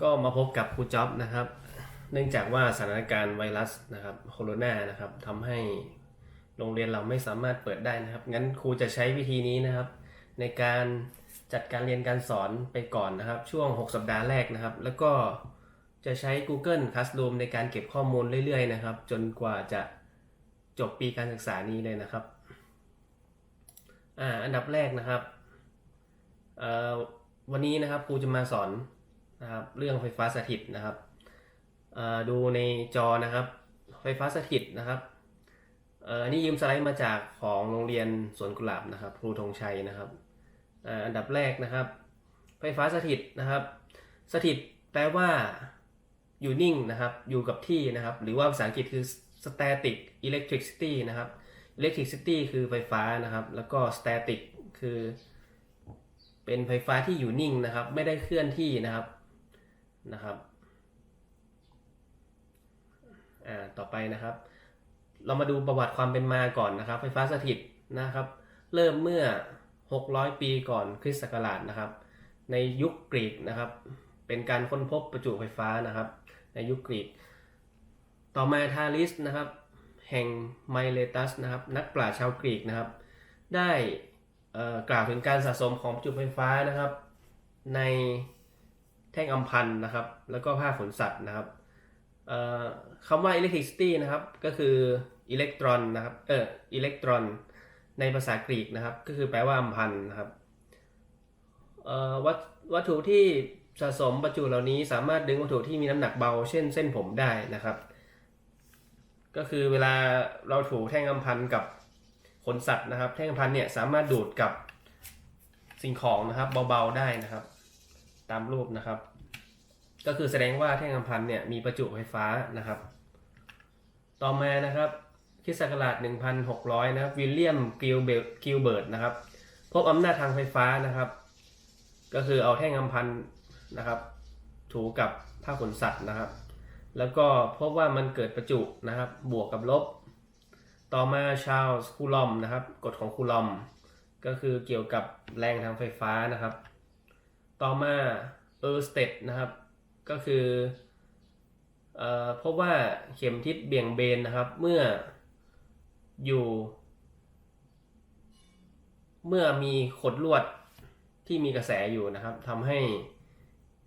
ก็มาพบกับครูจ๊อบนะครับ เนื่องจากว่าสถานการณ์ไวรัสนะครับโคโรนานะครับทำให้โรงเรียนเราไม่สามารถเปิดได้นะครับ งั้นครูจะใช้วิธีนี้นะครับ ในการจัดการเรียนการสอนไปก่อนนะครับ ช่วง 6 สัปดาห์แรกนะครับ แล้วก็จะใช้ Google Classroom ในการเก็บข้อมูลเรื่อยๆนะครับ จนกว่าจะจบปีการศึกษานี้เลยนะครับอ่าอันดับแรกนะครับอ่อวันนี้นะครับครูจะมาสอน นะครับเรื่องไฟฟ้าสถิตนะครับดูในจอนะครับไฟฟ้าสถิตนะครับอันนี้ยืมสไลด์มาจากของโรงเรียนสวนกุหลาบนะครับครูธงชัยนะครับอันดับแรกนะครับ ไฟฟ้าสถิตนะครับ สถิตแปลว่าอยู่นิ่งนะครับอยู่กับที่นะครับ หรือว่าภาษาอังกฤษคือ static electricity นะครับ electricity คือไฟฟ้านะครับ แล้วก็ static คือ เป็นไฟฟ้าที่อยู่นิ่งนะครับ ไม่ได้เคลื่อนที่นะครับ นะครับอ่าต่อไปนะครับ เรามาดูประวัติความเป็นมาก่อนนะครับ ไฟฟ้าสถิตนะครับ เริ่มเมื่อ 600 ปีก่อนคริสต์ศักราชนะครับ ในยุคกรีกนะครับ เป็นการค้นพบประจุไฟฟ้านะครับ ในยุคกรีก ต่อมาทาลิสนะครับ แห่งไมเลตัสนะครับ นักปราชญ์ชาวกรีกนะครับ ได้อ่อกล่าวถึงการสะสมของประจุไฟฟ้านะครับ ใน แท่งอัมพันธ์นะครับ แล้วก็ผ้าขนสัตว์นะครับเอ่อคำว่า electricity นะครับ ก็คืออิเล็กตรอนนะครับ เอออิเล็กตรอน ในภาษากรีกนะครับ ก็คือแปลว่าอัมพันธ์นะครับเอ่อวัตวัตถุที่สะสมประจุเหล่านี้สามารถดึงวัตถุที่มีน้ำหนักเบา เช่นเส้นผมได้นะครับ ก็คือเวลาเราถูแท่งอัมพันธ์กับขนสัตว์นะครับ แท่งอัมพันธ์เนี่ยสามารถดูดกับสิ่งของนะครับเบาๆได้นะครับ ตามรูปนะครับ ก็คือแสดงว่าแท่งอัมพันเนี่ยมีประจุไฟฟ้านะครับ ต่อมานะครับคิสต์ศักราช1600 นะครับวิลเลียมกิลเบิร์ตกิลเบิร์ตนะครับ พบอำนาจทางไฟฟ้านะครับ ก็คือเอาแท่งอัมพันนะครับ ถูกับผ้าขนสัตว์นะครับ แล้วก็พบว่ามันเกิดประจุนะครับ บวกกับลบ ต่อมาชาลส์คูลอมนะครับกฎของคูลอม ก็คือเกี่ยวกับแรงทางไฟฟ้านะครับ ต่อมาเออร์สเตดนะครับ ก็คือเอ่อพบว่าเข็มทิศเบี่ยงเบนนะครับเมื่ออยู่ เมื่อมีขดลวดที่มีกระแสอยู่นะครับทำให้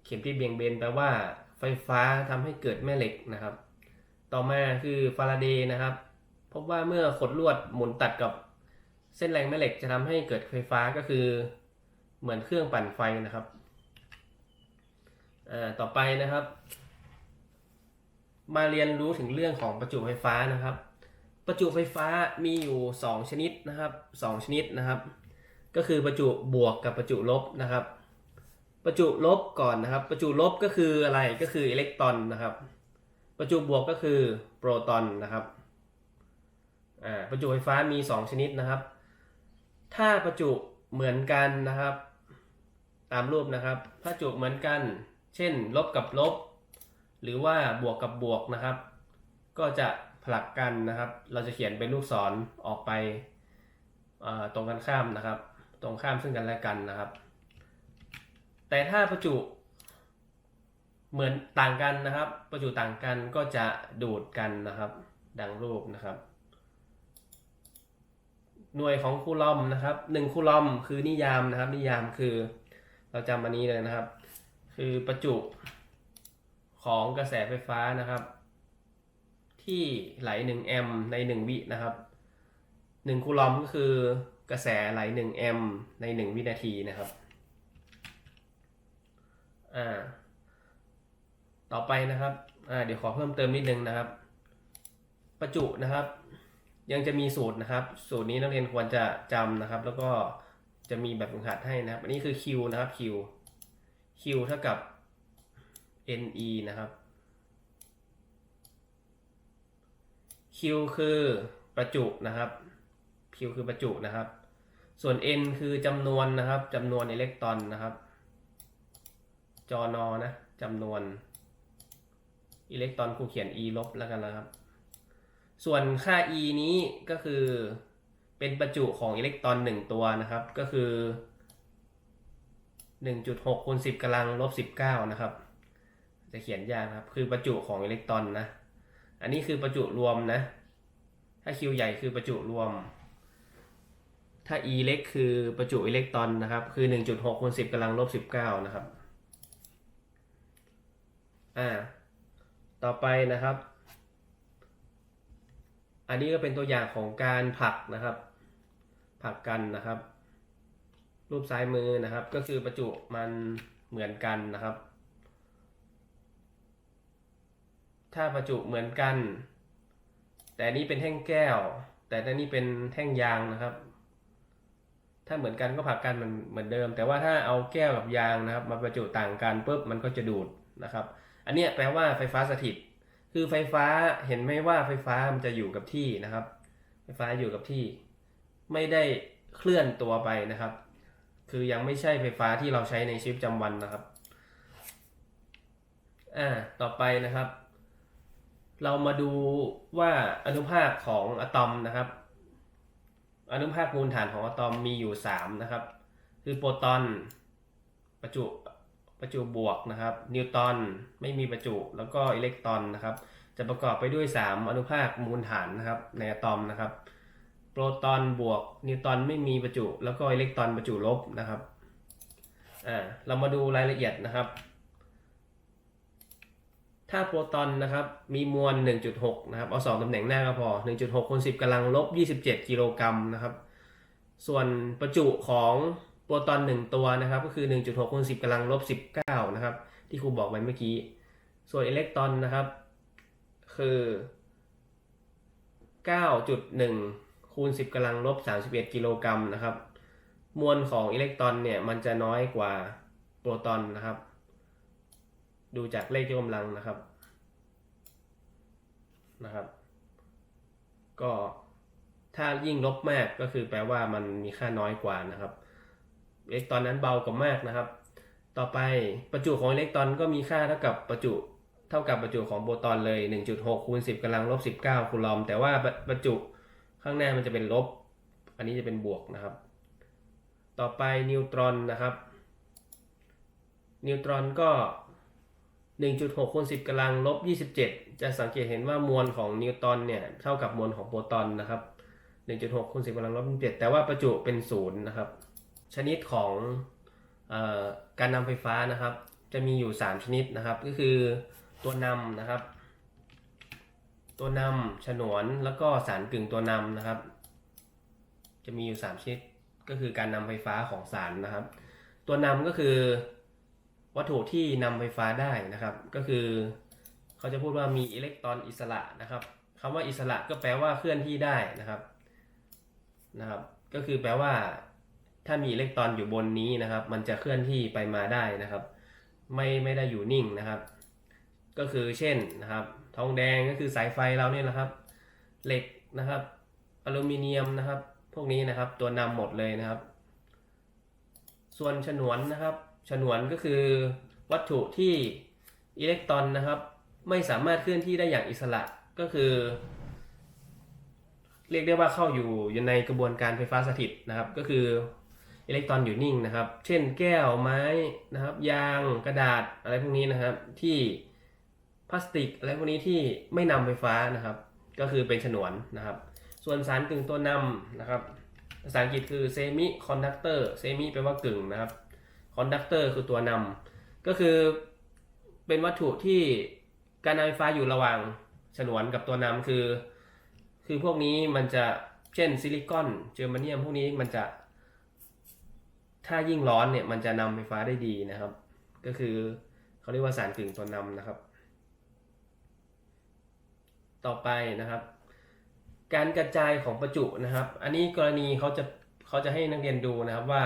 เข็มทิศเบี่ยงเบนแปลว่าไฟฟ้าทำให้เกิดแม่เหล็กนะครับ ต่อมาคือฟาราเดย์นะครับพบว่าเมื่อขดลวดหมุนตัดกับเส้นแรงแม่เหล็กจะทำให้เกิดไฟฟ้าก็คือเหมือนเครื่องปั่นไฟนะครับ อ่าต่อไปนะครับ มาเรียนรู้ถึงเรื่องของประจุไฟฟ้านะครับ ประจุไฟฟ้ามีอยู่ 2 ชนิดนะครับ 2 ชนิดนะครับ ก็คือประจุบวกกับประจุลบนะครับ ประจุลบก่อนนะครับ ประจุลบก็คืออะไรก็คืออิเล็กตรอนนะครับ ประจุบวกก็คือโปรตอนนะครับอ่าประจุไฟฟ้ามี 2 ชนิดนะครับ ถ้าประจุเหมือนกันนะครับ ตามรูปนะครับประจุเหมือนกัน เช่น ลบกับลบ หรือว่าบวกกับบวกนะครับ ก็จะผลักกันนะครับ เราจะเขียนเป็นลูกศรออกไปตรงกันข้ามนะครับ ตรงข้ามซึ่งกันและกันนะครับ แต่ถ้าประจุเหมือนต่างกันนะครับ ประจุต่างกันก็จะดูดกันนะครับ ดังรูปนะครับ หน่วยของคูลอมนะครับหนึ่งคูลอมคือนิยามนะครับ นิยามคือเราจำอันนี้เลยนะครับ คือประจุของกระแสไฟฟ้านะครับ ที่ไหล 1 แอมป์ใน 1 วินะครับ 1 คูลอมก็คือกระแสไหล 1 แอมป์ใน 1 วินาทีนะครับอ่าต่อไปนะครับอ่าเดี๋ยวขอเพิ่มเติมนิดนึงนะครับ ประจุนะครับ ยังจะมีสูตรนะครับ สูตรนี้นักเรียนควรจะจำนะครับ แล้วก็จะมีแบบฝึกหัดให้นะครับ อันนี้คือ Q นะครับ Q Q เท่ากับ NE นะครับ Q คือประจุนะครับ Q คือประจุนะครับ ส่วน N คือจำนวนนะครับจำนวนอิเล็กตรอนนะครับ จอนอนะจำนวนอิเล็กตรอนครูเขียน E ลบแล้วกันนะครับ ส่วนค่า E นี้ก็คือเป็นประจุของอิเล็กตรอน1ตัวนะครับ ก็คือ 1.6คูณ10กำลังลบ19นะครับ จะเขียนยากนะครับ คือประจุของอิเล็กตรอนนะ อันนี้คือประจุรวมนะ ถ้า Q ใหญ่คือประจุรวม ถ้า E เล็กคือประจุอิเล็กตรอนนะครับ คือ 1.6คูณ10กำลังลบ19นะครับ อ่า ต่อไปนะครับ อันนี้ก็เป็นตัวอย่างของการผลักนะครับผลักกันนะครับ รูปซ้ายมือนะครับ ก็คือประจุมันเหมือนกันนะครับ ถ้าประจุเหมือนกัน แต่นี้เป็นแท่งแก้ว แต่อันนี้เป็นแท่งยางนะครับ ถ้าเหมือนกันก็ผลักกันมันเหมือนเดิม แต่ว่าถ้าเอาแก้วกับยางนะครับ มาประจุต่างกันปุ๊บมันก็จะดูดนะครับ อันนี้แปลว่าไฟฟ้าสถิต คือไฟฟ้าเห็นไหมว่าไฟฟ้ามันจะอยู่กับที่นะครับ ไฟฟ้าอยู่กับที่ ไม่ได้เคลื่อนตัวไปนะครับ คือยังไม่ใช่ไฟฟ้าที่เราใช้ในชีวิตประจำวันนะครับ อ่า ต่อไปนะครับ เรามาดูว่าอนุภาคของอะตอมนะครับ อนุภาคมูลฐานของอะตอมมีอยู่ 3 นะครับ คือโปรตอนประจุประจุบวกนะครับ นิวตอนไม่มีประจุแล้วก็อิเล็กตรอนนะครับ จะประกอบไปด้วย 3 อนุภาคมูลฐานนะครับในอะตอมนะครับ รตอนบวกนิวตอนไม่มีประจุ แล้วก็อิเล็กตรอนประจุลบนะครับอ่าเรามาดูรายละเอียดนะครับ ถ้าโปรตอนนะครับมีมวล 1.6 นะครับ เอา2ตำแหน่งหน้าก็พอ 1.6คูณ10กำลังลบ 27 กิโลกรัมนะครับ ส่วนประจุของโปรตอน 1 ตัวนะครับ ก็คือ 1.6คูณ10กำลังลบ 19 นะครับ ที่ครูบอกไปเมื่อกี้ ส่วนอิเล็กตรอนนะครับ คือ 9.1 คูณ 10กำลังลบ 31 กิโลกรัมนะครับ มวลของอิเล็กตรอนเนี่ยมันจะน้อยกว่าโปรตอนนะครับ ดูจากเลขยกกำลังนะครับนะครับ ก็ถ้ายิ่งลบมากก็คือแปลว่ามันมีค่าน้อยกว่านะครับอิเล็กตรอนนั้นเบากว่ามากนะครับ ต่อไปประจุของอิเล็กตรอนก็มีค่าเท่ากับประจุเท่ากับประจุของโปรตอนเลย 1.6คูณ10กำลังลบ19คูลอม แต่ว่าประจุ ข้างหน้ามันจะเป็นลบ อันนี้จะเป็นบวกนะครับ ต่อไปนิวตรอนนะครับ นิวตรอนก็ 1.6คูณ10กำลังลบ 27 จะสังเกตเห็นว่ามวลของนิวตรอนเนี่ยเท่ากับมวลของโปรตอนนะครับ 1.6คูณ10กำลังลบ27แต่ว่าประจุเป็นศูนย์นะครับ ชนิดของออการนำไฟฟ้านะครับ จะมีอยู่ 3 ชนิดนะครับ ก็คือตัวนำนะครับ ตัวนำฉนวนแล้วก็สารกึ่งตัวนำนะครับ จะมีอยู่ 3 ชนิดก็คือการนำไฟฟ้าของสารนะครับ ตัวนำก็คือวัตถุที่นำไฟฟ้าได้นะครับ ก็คือเขาจะพูดว่ามีอิเล็กตรอนอิสระนะครับคำว่าอิสระก็แปลว่าเคลื่อนที่ได้นะครับนะครับ ก็คือแปลว่า ถ้ามีอิเล็กตรอนอยู่บนนี้นะครับ มันจะเคลื่อนที่ไปมาได้นะครับ ไม่ไม่ได้อยู่นิ่งนะครับ ก็คือเช่นนะครับ ทองแดงก็คือสายไฟเราเนี่ยนะครับ เหล็กนะครับอลูมิเนียมนะครับ พวกนี้นะครับตัวนำหมดเลยนะครับ ส่วนฉนวนนะครับ ฉนวนก็คือวัตถุที่อิเล็กตรอนนะครับ ไม่สามารถเคลื่อนที่ได้อย่างอิสระก็คือ เรียกได้ว่าเข้าอยู่อยู่ในกระบวนการไฟฟ้าสถิตนะครับ ก็คืออิเล็กตรอนอยู่นิ่งนะครับ เช่นแก้วไม้นะครับ ยางกระดาษอะไรพวกนี้นะครับที่ พลาสติกอะไรพวกนี้ที่ไม่นำไฟฟ้านะครับ ก็คือเป็นฉนวนนะครับ ส่วนสารกึ่งตัวนำนะครับ ภาษาอังกฤษคือ semi conductor semi แปลว่ากึ่งนะครับ conductor คือตัวนำก็คือเป็นวัตถุที่การนำไฟฟ้าอยู่ระหว่างฉนวนกับตัวนำคือ คือพวกนี้มันจะเช่นซิลิคอนเจอร์มาเนียมพวกนี้มันจะถ้ายิ่งร้อนเนี่ยมันจะนำไฟฟ้าได้ดีนะครับ ก็คือเขาเรียกว่าสารกึ่งตัวนำนะครับ ต่อไปนะครับ การกระจายของประจุนะครับ อันนี้กรณีเขาจะเขาจะให้นักเรียนดูนะครับว่า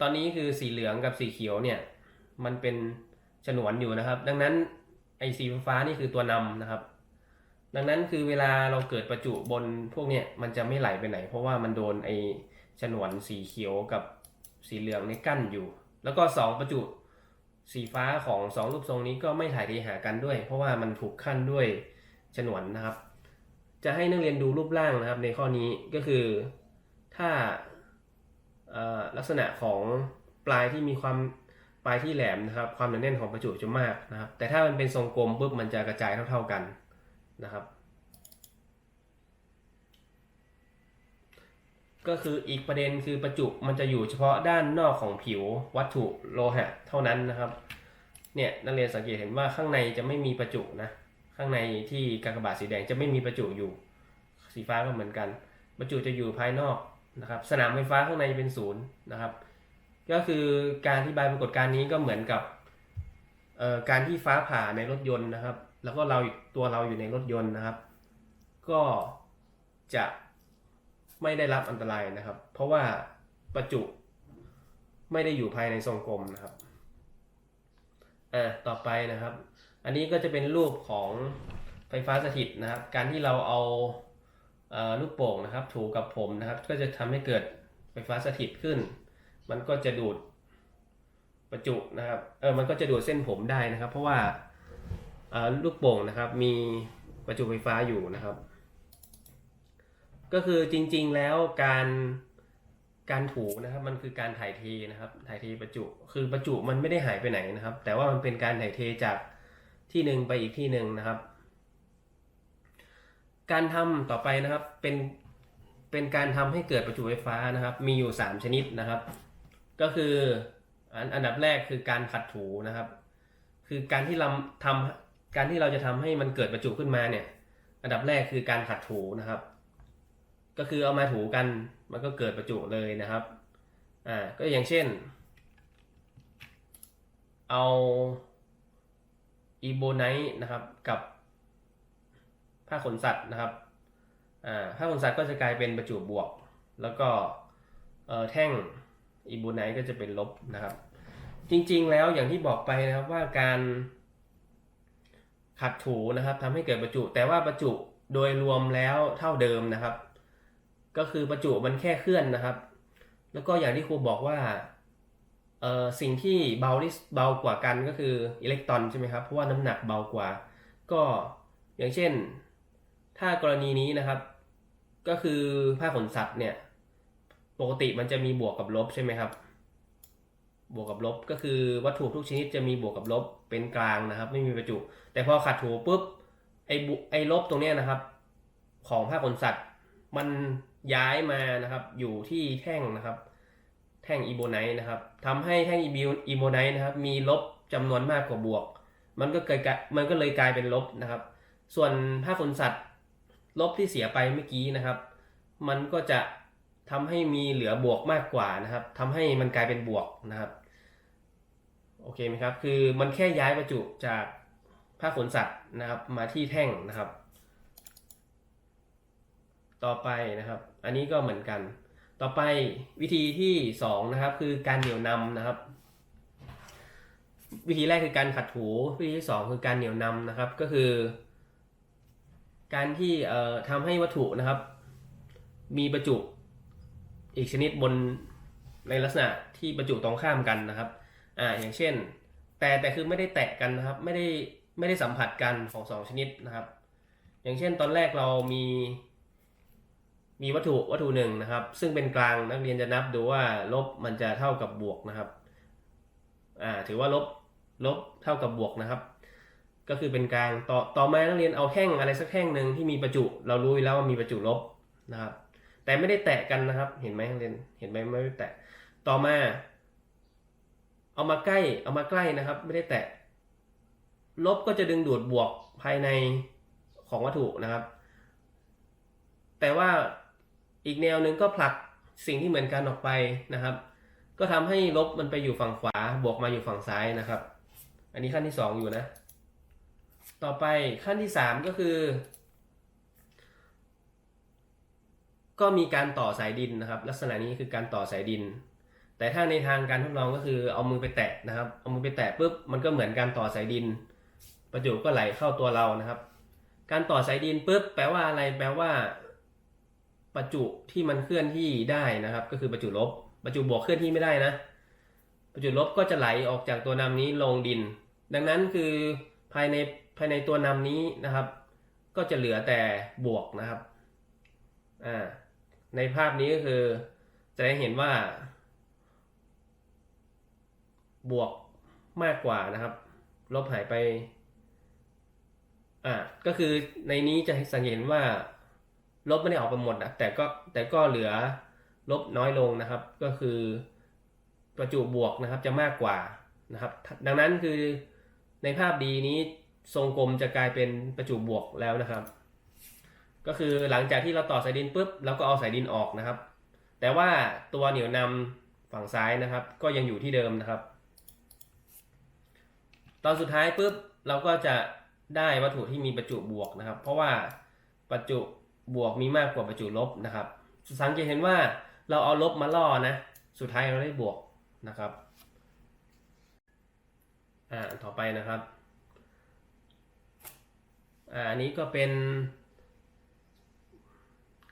ตอนนี้คือสีเหลืองกับสีเขียวเนี่ย มันเป็นฉนวนอยู่นะครับ ดังนั้นไอ้สีฟ้านี่คือตัวนำนะครับ ดังนั้นคือเวลาเราเกิดประจุบนพวกเนี่ยมันจะไม่ไหลไปไหน เพราะว่ามันโดนไอ้ฉนวนสีเขียวกับสีเหลืองนี่กั้นอยู่ แล้วก็สองประจุ สีฟ้าของสองรูปทรงนี้ก็ไม่ถ่ายเทหากันด้วย เพราะว่ามันถูกขั้นด้วยฉนวนนะครับ จะให้นักเรียนดูรูปร่างนะครับในข้อนี้ก็คือถ้าลักษณะของปลายที่มีความปลายที่แหลมนะครับ ความหนาแน่นของประจุจะมากนะครับ แต่ถ้ามันเป็นทรงกลมปุ๊บมันจะกระจายเท่า ๆกันนะครับ ก็คืออีกประเด็นคือประจุมันจะอยู่เฉพาะด้านนอกของผิววัตถุโลหะเท่านั้นนะครับ เนี่ยนักเรียนสังเกตเห็นว่าข้างในจะไม่มีประจุนะ ข้างในที่กากบาทสีแดงจะไม่มีประจุอยู่ สีฟ้าก็เหมือนกัน ประจุจะอยู่ภายนอกนะครับ สนามไฟฟ้าข้างในเป็นศูนย์นะครับ ก็คือการอธิบายปรากฏการณ์นี้ก็เหมือนกับการที่ฟ้าผ่าในรถยนต์นะครับ แล้วก็เราตัวเราอยู่ในรถยนต์นะครับ ก็จะ ไม่ได้รับอันตรายนะครับ เพราะว่าประจุไม่ได้อยู่ภายในทรงกลมนะครับอ่าต่อไปนะครับ อันนี้ก็จะเป็นรูปของไฟฟ้าสถิตนะครับ การที่เราเอาเอ่อลูกโป่งนะครับ ถูกับผมนะครับ ก็จะทำให้เกิดไฟฟ้าสถิตขึ้น มันก็จะดูดประจุนะครับ เออ มันก็จะดูดเส้นผมได้นะครับ เพราะว่าเอ่อลูกโป่งนะครับ มีประจุไฟฟ้าอยู่นะครับ ก็คือจริงๆแล้วการการถูนะครับมันคือการถ่ายเทนะครับถ่ายเทประจุคือประจุมันไม่ได้หายไปไหนนะครับ แต่ว่ามันเป็นการถ่ายเทจากที่หนึ่งไปอีกที่หนึ่งนะครับ การทำต่อไปนะครับเป็นเป็นการทำให้เกิดประจุไฟฟ้านะครับ มีอยู่ 3 ชนิดนะครับ ก็คืออันอันดับแรกคือการขัดถูนะครับ คือการที่เราทำการที่เราจะทำให้มันเกิดประจุขึ้นมาเนี่ย อันดับแรกคือการขัดถูนะครับ ก็คือเอามาถูกันมันก็เกิดประจุเลยนะครับอ่าก็อย่างเช่น เอาอีโบไนท์นะครับกับผ้าขนสัตว์นะครับอ่าผ้าขนสัตว์ก็จะกลายเป็นประจุบวก แล้วก็เออแท่งอีโบไนท์ก็จะเป็นลบนะครับ จริงๆแล้วอย่างที่บอกไปนะครับว่าการขัดถูนะครับทำให้เกิดประจุ แต่ว่าประจุโดยรวมแล้วเท่าเดิมนะครับ ก็คือประจุมันแค่เคลื่อนนะครับ แล้วก็อย่างที่ครูบอกว่าเอ่อสิ่งที่เบาที่เบากว่ากันก็คืออิเล็กตรอนใช่ไหมครับเพราะว่าน้ำหนักเบากว่า ก็อย่างเช่น ถ้ากรณีนี้นะครับ ก็คือผ้าขนสัตว์เนี่ยปกติมันจะมีบวกกับลบใช่ไหมครับ บวกกับลบก็คือวัตถุทุกชนิดจะมีบวกกับลบเป็นกลางนะครับ ไม่มีประจุ แต่พอขัดถูปุ๊บไอ้บไอ้ลบตรงเนี้ยนะครับ ของผ้าขนสัตว์มัน ย้ายมานะครับอยู่ที่แท่งนะครับ แท่งอีโบไนท์นะครับทำให้แท่งอีโบไนท์นะครับมีลบจำนวนมากกว่าบวก มันก็เกิดมันก็เลยกลายเป็นลบนะครับ ส่วนผ้าขนสัตว์ลบที่เสียไปเมื่อกี้นะครับ มันก็จะทำให้มีเหลือบวกมากกว่านะครับทำให้มันกลายเป็นบวกนะครับโอเคไหมครับคือมันแค่ย้ายประจุจากผ้าขนสัตว์นะครับมาที่แท่งนะครับ ต่อไปนะครับ อันนี้ก็เหมือนกัน ต่อไปวิธีที่สองนะครับคือการเหนี่ยวนำนะครับ วิธีแรกคือการขัดถูวิธีที่สองคือการเหนี่ยวนำนะครับ ก็คือ การที่เอ่อทำให้วัตถุนะครับ มีประจุอีกชนิดบนในลักษณะที่ประจุตรงข้ามกันนะครับ อ่า อย่างเช่น แต่แต่คือไม่ได้แตะกันนะครับ ไม่ได้ไม่ได้สัมผัสกันของสองชนิดนะครับ อย่างเช่นตอนแรกเรามี มีวัตถุวัตถุหนึ่งนะครับ ซึ่งเป็นกลางนักเรียนจะนับดูว่าลบมันจะเท่ากับบวกนะครับอ่าถือว่าลบลบเท่ากับบวกนะครับ ก็คือเป็นกลางต่อต่อมานักเรียนเอาแท่งอะไรสักแท่งหนึ่งที่มีประจุ เรารู้อยู่แล้วว่ามีประจุลบนะครับ แต่ไม่ได้แตะกันนะครับ เห็นไหมนักเรียนเห็นไหมไม่ได้แตะต่อมา เอามาใกล้เอามาใกล้นะครับ ไม่ได้แตะ ลบก็จะดึงดูดบวกภายในของวัตถุนะครับ แต่ว่า อีกแนวหนึ่งก็ผลักสิ่งที่เหมือนกันออกไปนะครับ ก็ทำให้ลบมันไปอยู่ฝั่งขวา บวกมาอยู่ฝั่งซ้ายนะครับ อันนี้ขั้นที่สองอยู่นะ ต่อไปขั้นที่สามก็คือ ก็มีการต่อสายดินนะครับ ลักษณะนี้คือการต่อสายดิน แต่ถ้าในทางการทดลองก็คือเอามือไปแตะนะครับ เอามือไปแตะปุ๊บมันก็เหมือนการต่อสายดิน ประจุก็ไหลเข้าตัวเรานะครับ การต่อสายดินปุ๊บแปลว่าอะไรแปลว่า ประจุที่มันเคลื่อนที่ได้นะครับ ก็คือประจุลบ ประจุบวกเคลื่อนที่ไม่ได้นะ ประจุลบก็จะไหลออกจากตัวนำนี้ลงดิน ดังนั้นคือภายในภายในตัวนำนี้นะครับ ก็จะเหลือแต่บวกนะครับอ่าในภาพนี้ก็คือจะได้เห็นว่า บวกมากกว่านะครับ ลบหายไปอ่าก็คือในนี้จะสังเกตว่า ลบไม่ได้ออกไปหมดนะแต่ก็แต่ก็เหลือลบน้อยลงนะครับ ก็คือประจุบวกนะครับจะมากกว่านะครับ ดังนั้นคือในภาพดีนี้ทรงกลมจะกลายเป็นประจุบวกแล้วนะครับ ก็คือหลังจากที่เราต่อสายดินปุ๊บเราก็เอาสายดินออกนะครับ แต่ว่าตัวเหนี่ยวนำฝั่งซ้ายนะครับ ก็ยังอยู่ที่เดิมนะครับ ตอนสุดท้ายปุ๊บเราก็จะได้วัตถุที่มีประจุบวกนะครับ เพราะว่าประจุ บวกมีมากกว่าประจุลบนะครับสังเกตเห็นว่าเราเอาลบมาล่อนะ สุดท้ายเราได้บวกนะครับ อ่า ต่อไปนะครับ อ่า อันนี้ก็เป็น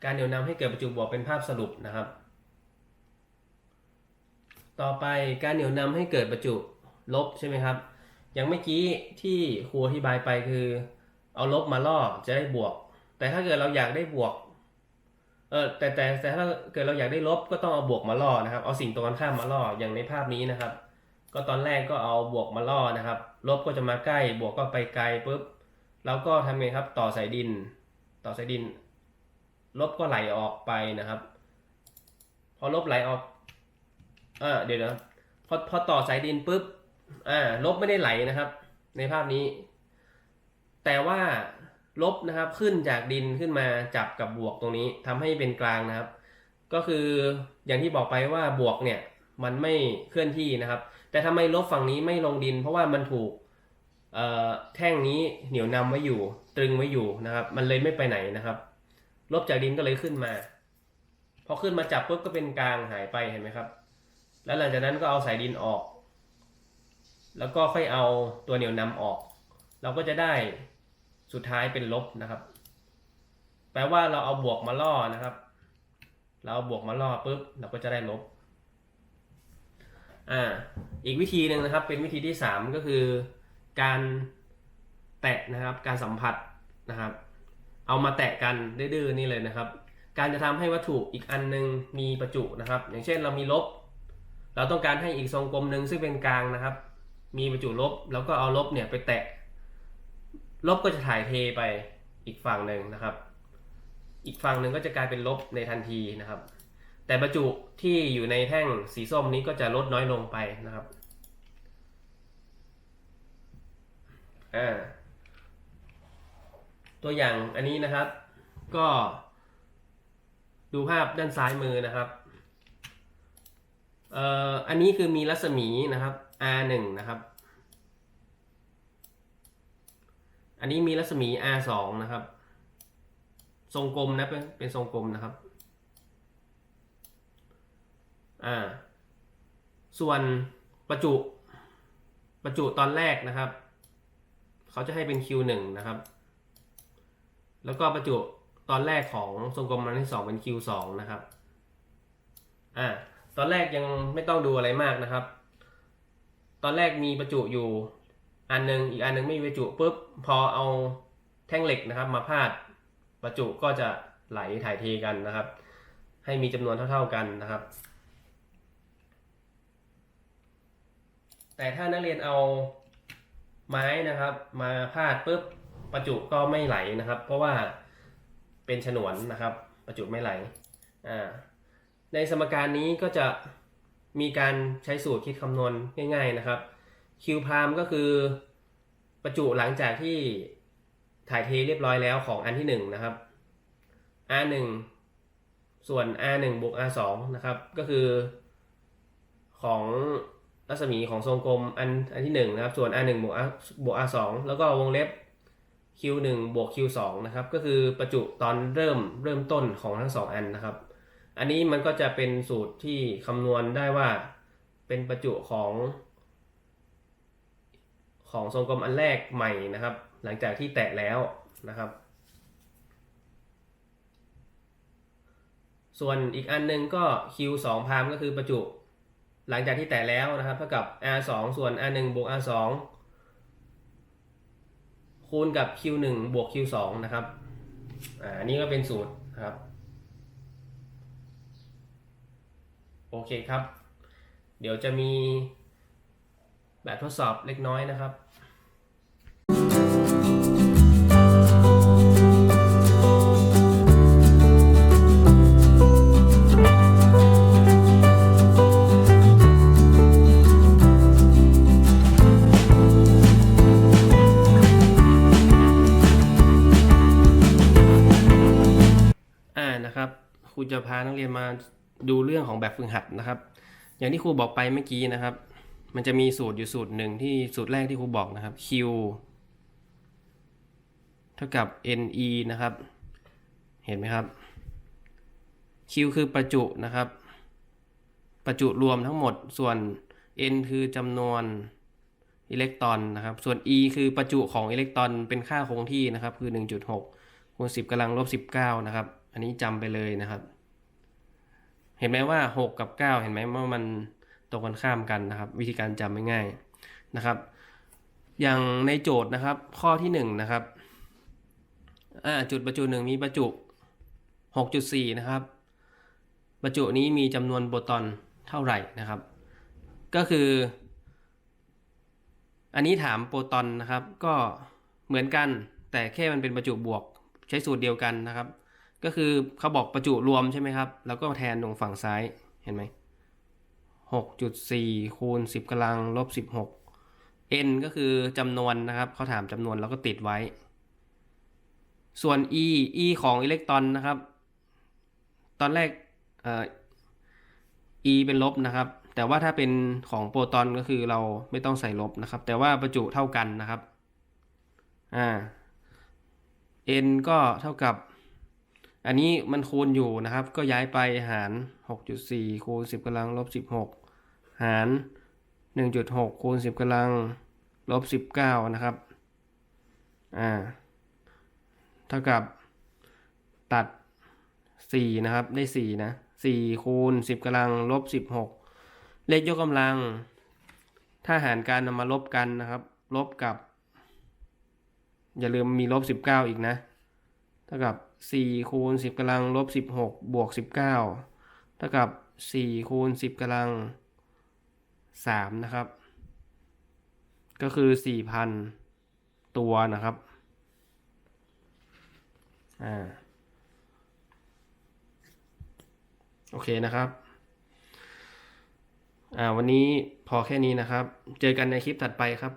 การเหนี่ยวนำให้เกิดประจุบวกเป็นภาพสรุปนะครับ ต่อไปการเหนี่ยวนำให้เกิดประจุลบใช่ไหมครับ อย่างเมื่อกี้ที่ครูอธิบายไปคือ เอาลบมาล่อจะได้บวก แต่ถ้าเกิดเราอยากได้บวก เออแต่แต่แต่ถ้าเกิดเราอยากได้ลบก็ต้องเอาบวกมาล่อนะครับ เอาสิ่งตรงกันข้ามมาล่ออย่างในภาพนี้นะครับ ก็ตอนแรกก็เอาบวกมาล่อนะครับ ลบก็จะมาใกล้ บวกก็ไปไกลปุ๊บเราก็ทำไงครับ ต่อสายดิน ต่อสายดิน ลบก็ไหลออกไปนะครับ พอลบไหลออกอ่าเดี๋ยวนะพอพอต่อสายดินปุ๊บอ่าลบไม่ได้ไหลนะครับ ในภาพนี้ แต่ว่า ลบนะครับขึ้นจากดินขึ้นมาจับกับบวกตรงนี้ทำให้เป็นกลางนะครับ ก็คืออย่างที่บอกไปว่าบวกเนี่ยมันไม่เคลื่อนที่นะครับ แต่ทำไมลบฝั่งนี้ไม่ลงดิน เพราะว่ามันถูกแท่งนี้เหนี่ยวนำไว้อยู่ตรึงไว้อยู่นะครับ มันเลยไม่ไปไหนนะครับ ลบจากดินก็เลยขึ้นมาพอขึ้นมาจับปุ๊บก็เป็นกลางหายไปเห็นไหมครับ แล้วหลังจากนั้นก็เอาสายดินออก แล้วก็ค่อยเอาตัวเหนี่ยวนำออก เราก็จะได้ สุดท้ายเป็นลบนะครับ แปลว่าเราเอาบวกมาล่อนะครับ เราเอาบวกมาล่อปุ๊บเราก็จะได้ลบ อ่า อีกวิธีหนึ่งนะครับ เป็นวิธีที่สามก็คือการแตะนะครับ การสัมผัสนะครับ เอามาแตะกันดื้อๆนี่เลยนะครับ การจะทำให้วัตถุอีกอันหนึงมีประจุนะครับ อย่างเช่นเรามีลบ เราต้องการให้อีกทรงกลมหนึ่งซึ่งเป็นกลางนะครับ มีประจุลบ แล้วก็เอาลบเนี่ยไปแตะ ลบก็จะถ่ายเทไปอีกฝั่งหนึ่งนะครับ อีกฝั่งหนึ่งก็จะกลายเป็นลบในทันทีนะครับ แต่ประจุที่อยู่ในแท่งสีส้มนี้ก็จะลดน้อยลงไปนะครับอ่าตัวอย่างอันนี้นะครับ ก็ดูภาพด้านซ้ายมือนะครับเอ่ออันนี้คือมีรัศมีนะครับ R1 นะครับ อันนี้มีรัศมี R2 นะครับ ทรงกลมนะเป็นเป็นทรงกลมนะครับ อ่า ส่วนประจุประจุตอนแรกนะครับ เขาจะให้เป็น Q1 นะครับ แล้วก็ประจุตอนแรกของทรงกลมอันที่สองเป็น Q2 นะครับ อ่า ตอนแรกยังไม่ต้องดูอะไรมากนะครับ ตอนแรกมีประจุอยู่ อันหนึงอีกอันหนึงไม่มีประจุปุ๊บพอเอาแท่งเหล็กนะครับ มาพาดประจุก็จะไหลถ่ายเทกันนะครับ ให้มีจำนวนเท่า ๆกันนะครับ แต่ถ้านักเรียนเอาไม้นะครับ มาพาดปุ๊บประจุก็ไม่ไหลนะครับ เพราะว่าเป็นฉนวนนะครับ ประจุไม่ไหลอ่าในสมการนี้ก็จะมีการใช้สูตรคิดคำนวณง่าย ๆนะครับ Q พรามก็คือประจุหลังจากที่ถ่ายเทเรียบร้อยแล้วของอันที่ 1 นะครับ R1 ส่วน R1 บวก R2 นะครับ ก็คือของรัศมีของทรงกลมอันอันที่ 1 นะครับ ส่วน R1 บวก R บวก R2 แล้วก็วงเล็บ Q1 บวก Q2 นะครับ ก็คือประจุตอนเริ่มเริ่มต้นของทั้งสองอันนะครับ อันนี้มันก็จะเป็นสูตรที่คำนวณได้ว่าเป็นประจุของ ของทรงกลมอันแรกใหม่นะครับ หลังจากที่แตะแล้วนะครับ ส่วนอีกอันหนึงก็ Q2 พามก็คือประจุ หลังจากที่แตะแล้วนะครับเท่ากับ R2 ส่วน R1 บวก R2 คูณกับ Q1 บวก Q2 นะครับอ่าอันนี้ก็เป็นสูตรนะครับ โอเคครับ เดี๋ยวจะมี แบบทดสอบเล็กน้อยนะครับอ่านะครับครูจะพานักเรียนมาดูเรื่องของแบบฝึกหัดนะครับ อย่างที่ครูบอกไปเมื่อกี้นะครับ มันจะมีสูตรอยู่สูตรหนึ่งที่สูตรแรกที่ครูบอกนะครับ q เท่ากับ ne นะครับ เห็นไหมครับ q คือประจุนะครับ ประจุรวมทั้งหมด ส่วน n คือจำนวนอิเล็กตรอนนะครับ ส่วน e คือประจุของอิเล็กตรอนเป็นค่าคงที่นะครับ คือ 1.6คูณ10กำลังลบ19 นะครับ อันนี้จำไปเลยนะครับ เห็นไหมว่า 6 กับ 9 เห็นไหมว่ามัน ตรงกันข้ามกันนะครับ วิธีการจำง่ายๆนะครับ อย่างในโจทย์นะครับ ข้อที่1นะครับจุดประจุหนึ่งมีประจุ 6.4 นะครับ ประจุนี้มีจำนวนโปรตอนเท่าไหร่นะครับ ก็คือ อันนี้ถามโปรตอนนะครับ ก็เหมือนกันแต่แค่มันเป็นประจุบวกใช้สูตรเดียวกันนะครับ ก็คือเขาบอกประจุรวมใช่ไหมครับ แล้วก็แทนตรงฝั่งซ้ายเห็นไหม หกจุดสี่คูณสิบกำลังลบสิบหก n ก็คือจำนวนนะครับเขาถามจำนวนแล้วก็ติดไว้ ส่วน e e ของอิเล็กตรอนนะครับ ตอนแรกเอ่อ e เป็นลบนะครับ แต่ว่าถ้าเป็นของโปรตอนก็คือเราไม่ต้องใส่ลบนะครับ แต่ว่าประจุเท่ากันนะครับอ่า n ก็เท่ากับ อันนี้มันคูณอยู่นะครับ ก็ย้ายไปหาร 6.4 คูณ 10กำลังลบ 16 หาร 1.6 คูณ 10กำลังลบ 19 นะครับ อ่า เท่ากับตัด 4 นะครับ ได้ 4 นะ 4 คูณ 10กำลังลบ 16 เลขยกกำลัง ถ้าหารการนำมาลบกันนะครับ ลบกับ อย่าลืมมีลบ 19 อีกนะ เท่ากับ 4 คูณ 10กำลังลบ 16 บวก 19 เท่ากับ 4 คูณ 10กำลัง สามนะครับ ก็คือสี่พันตัวนะครับ อ่า โอเคนะครับ อ่า วันนี้พอแค่นี้นะครับ เจอกันในคลิปถัดไปครับ